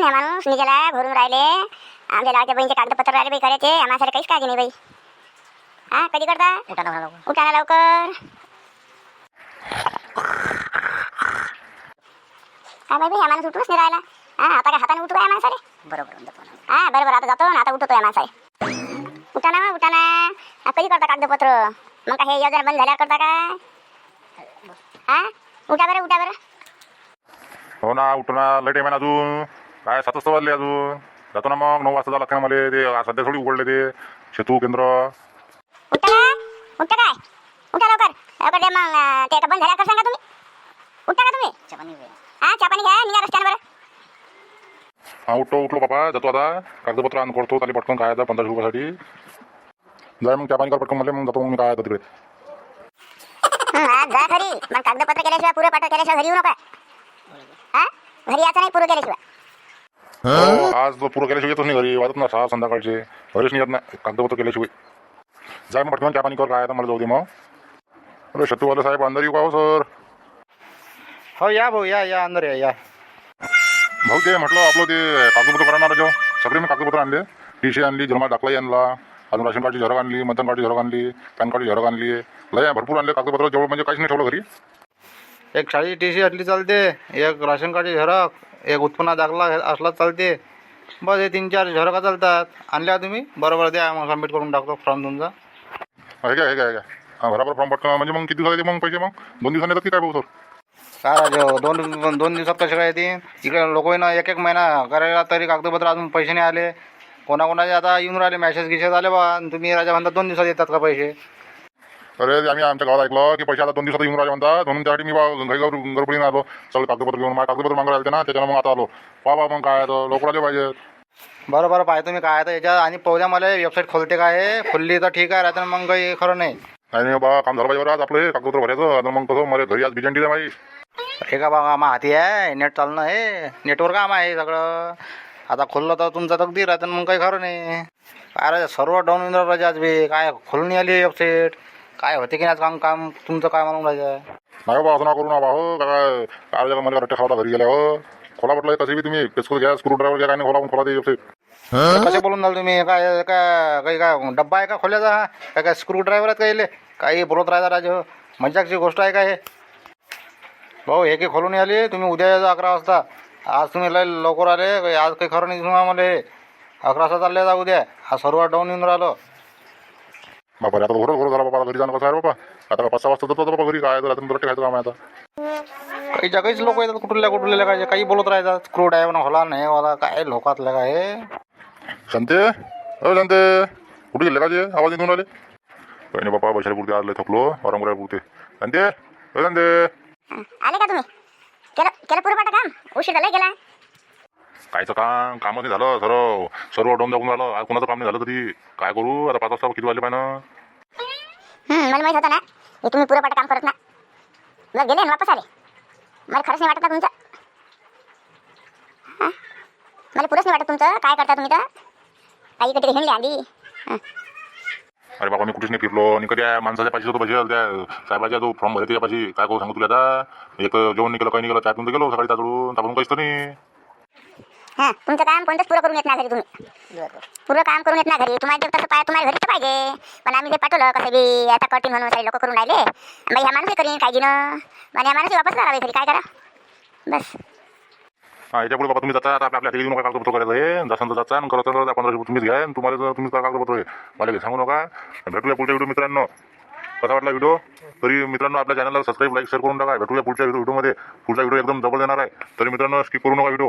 माणूस निघाला भरून राहिले. आमच्या लाडक्या बहिणीचे कागदपत्र राहिले बाई करायचे आम्हाला काहीच काळजी नाही बाई. हा कधी करता? उठा ना उठा. उठा ना लवकर. काय बाई बाई माणूस उठूच नाही राहिला. हा आता काय हाताने उठू काय माणसाले? बरोबर. हा बरोबर आता जातो ना आता उठतो या माणसाले. उठा ना उठा ना. कधी करता कागदपत्र मग काय हे योजना बंद झाल्यावर करता का हा? उठा बरं उठा बरं. हो ना उठू ना टाइम आहे अजून. काय सातच तर वाजले अजून. जातो ना मग नऊ वाजता झाला का मला ते आज सध्या थोडी उघडले ते शेतू केंद्र. उठा ना. उठा काय? उठा लवकर. लवकर दे मग अं, ते आता बंद झाल्यावर सांगा तुम्ही. उठा का तुम्ही. हा घ्या निघा रस्त्यावर हा उठतो उठलो बाबा. जातो आता. कागदपत्र आणून करतो चालेल पटकन काय आता पंधराशे रुपयासाठी. जाय मग पाणी कर पटकन मला. मग जातो मग मी काय आता तिकडे. हं, आज जा घरी. मग कागदपत्र केल्याशिवाय पुरे पाठव केल्याशिवाय घरी येऊ नका. घरी यायचं नाही पुरं केल्याशिवाय हो, आज तो पुरं केल्याशिवाय येतच नाही घरी वाजत ना सहा संध्याकाळचे. घरीच नाही येत ना कागदपत्र केल्याशिवाय जाय मग पटकन त्या पाणी कर काय आता मला जाऊ दे मग. अरे शत्रूवाले साहेब अंदर येऊ का हो सर? हो या भाऊ या या अंदर या या. भाऊ ते म्हटलं आपलं ते कागदपत्र करणार जो. सगळे मी कागदपत्र आणले. टी सी आणली जन्मा दाखलाही आणला. अजून राशन कार्डची झरक आणली मतदान कार्डची झरक आणली पॅन कार्डची झरक आणली. लय भरपूर आणले कागदपत्र जेवढं म्हणजे काहीच नाही ठेवलं घरी. एक शाळेची टी सी असली चालते एक राशन कार्डची झरक एक उत्पन्न दाखला असला चालते. बस हे तीन चार झरका चालतात. आणल्या तुम्ही? बरोबर द्या मग सबमिट करून टाकतो फॉर्म तुमचा. हे काय हे हे हा, बरोबर फॉर्म पटकन. म्हणजे मग किती दिवसात मग पैसे मग? दोन दिवसांनी येतात की काय भाऊ सर? काय राजे दोन दोन दिवसात कसे काय येतील? इकडे लोक ना एक एक महिना करायला तरी कागदपत्र अजून पैसे नाही आले. कोणाकोणाचे आता येऊन राहिले मॅसेज गिसेज आले बा. आणि तुम्ही राजा म्हणता दोन दिवसात येतात का पैसे? अरे आम्ही आमच्या गावात ऐकलं की पैसे आता दोन दिवसात येऊन राहिले म्हणतात. म्हणून त्यासाठी मी घरी गडबडीने आलो. सगळे कागदपत्र घेऊन माझे कागदपत्र मागायला आले ना त्याच्यानं मग आता आलो. पा बा मग काय आता लोक आले पाहिजे बरं बरं पाहतो मी काय तर याच्या आणि पौद्या मला वेबसाईट खोलते काय खोलली तर ठीक आहे राहते मग काही खरं नाही. नाही नाही बा काम झालं पाहिजे आज आपलं हे कागदपत्र भरायचं. आता मग कसं मला घरी आज बिजंटी द्या माही हे का बघा आम्हा हाती आहे नेट चालणं आहे. नेटवर काम आहे सगळं. आता खोललं तर तुमचा तकदीर आहे तर मग काही खरं नाही. काय राजा सर्व डाऊन येऊन राहिलं राजा आज बी काय खोलून आली वेबसाईट काय होते की नाही आज काम काम तुमचं काय म्हणून राजा नाही बा असं ना करू ना बा हो काय काय मला रट्टे खावता घरी गेल्या हो. खोला म्हटलं कसे बी तुम्ही पेस्को घ्या स्क्रू ड्रायव्हर घ्या काय नाही खोला पण खोला ते कसे बोलून राहिले तुम्ही? काय काय काही काय डब्बा आहे का खोल्याचा? हा काय काय स्क्रू ड्रायव्हर आहेत का इले? काही बोलत राहता राजा हो. मजाकची गोष्ट आहे का हे? भाऊ हे काही खोलून आली तुम्ही उद्या यायचं अकरा वाजता. आज तुम्ही लय लवकर आले काही आज काही खरं नाही तुम्हाला मला हे. अकरा वाजता चालले जा उद्या. हा सर्व डाऊन येऊन राहिलो. बापा रे, आता घोरं घोरं झाला बाबा घरी जाणं कसं आहे रे बाबा? आता काय पाच सहा वाजता जातो बाबा घरी काय रात्री रट्टे खायचं काम आहे आता. काही जगाईच लोक येतात कुठल्या कुठल्या काय काही बोलत राहतात स्क्रू ड्रायव्हर होला नाही होला काय लोकातलं काय शांते? अ शांते. कुठे गेले का जे? आवाज येऊन राहिले काही नाही बापा पैशाला पुरते आज लय थकलो वारंवार पुरते शांते? अ शांते. आले का तुम्ही? केलं केलं पुरं काम? उशीर झाला गेला कायचं काम कामच नाही झालं सर्व सर्व डाऊन जाऊन झालं आज कोणाचं काम नाही झालं तरी काय करू आता पाच वाजता किती वाजले पाहिजे हं, मला माहीत होतं ना हे तुम्ही पुरं पाठा काम करत ना मग गेले आणि वापस आले मला खरंच नाही वाटत ना तुमचं हां मला पुरंच नाही वाटत तुमचं काय करता तुम्ही तर काही कधी हिंडली आधी हं. अरे बाबा मी कुठेच नाही फिरलो आणि कधी आहे माणसाच्या पाहिजे होतो पाहिजे त्या साहेबाच्या जो फॉर्म भरते पाहिजे काय करू सांगू तुला आता एक तर जेवण नाही केलं काही पिऊन तर गेलो सकाळी ताजडून तापून काहीच तर नाही हां तुमचं काम कोणतंच पुरं करून येत नाही घरी तुम्ही. पुरं काम करून येत नाही घरी. तुम्हाला जर तसं पाय तुम्हाला घरीच पाहिजे. पण आम्ही ते पाठवलं कसं बी आता कठीण म्हणून सारे लोक करून राहिले. बाई ह्या माणूस करीन काळजीनं. आणि ह्या माणूस वापस करा घरी. काय करा? बस. हा याच्यापुढे बाबा तुम्ही जाता आता आपल्या आपल्या नका कागदपत्र करायचं आहे जसं जाता आणि करत तर पंधराशे रुपये तुम्हीच घ्या आणि तुम्हाला जर तुम्हीच करा कागदपत्र आहे मला काही सांगू नका. भेटूया पुढच्या व्हिडिओ मित्रांनो. कसा वाटला व्हिडिओ तरी मित्रांनो आपल्या चॅनलला सबस्क्राईब लाईक शेअर करून टाका. भेटूया पुढच्या व्हिडिओ व्हिडिओमध्ये पुढचा व्हिडिओ एकदम जबरदस्त देणार आहे. तरी मित्रांनो स्किप करू नका व्हिडिओ